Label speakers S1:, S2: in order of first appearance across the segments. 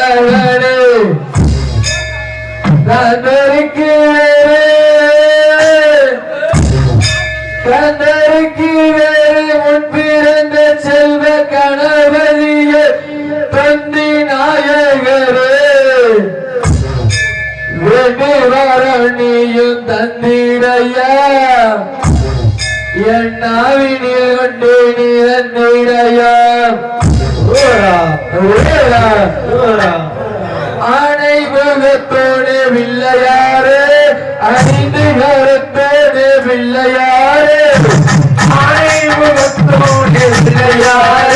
S1: தலைவரே தந்தருக்கு தந்தருக்கு வேறு முன் பிறந்த செல்வ கணபதிய தந்தி நாயகரே வெகு ஆனை முகத்தோடு வில்லையாறு அணிந்து கருத்தோடு வில்லையாறு
S2: ஆனை முகத்தோடு வில்லையாறு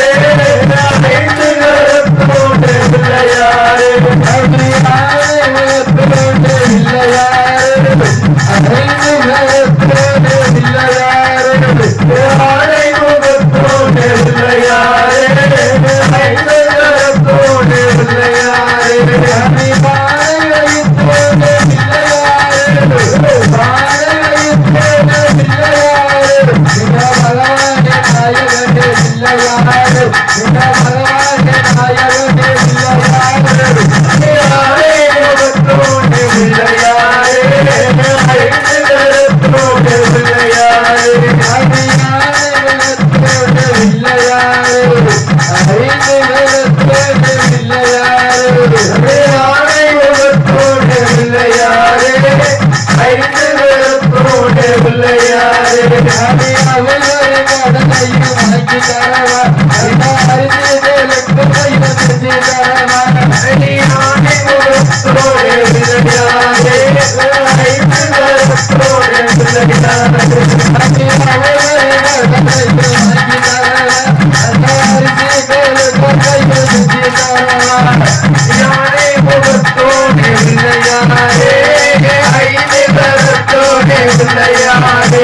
S2: ஐந்து கரத்தோடு உள்ளையாடே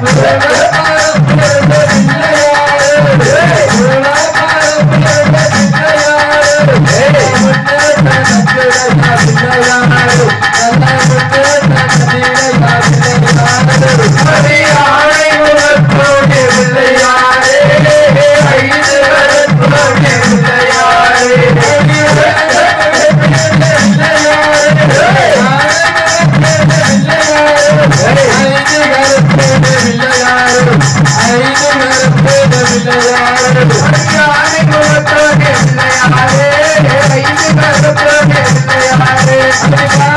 S1: Você vai Thank you.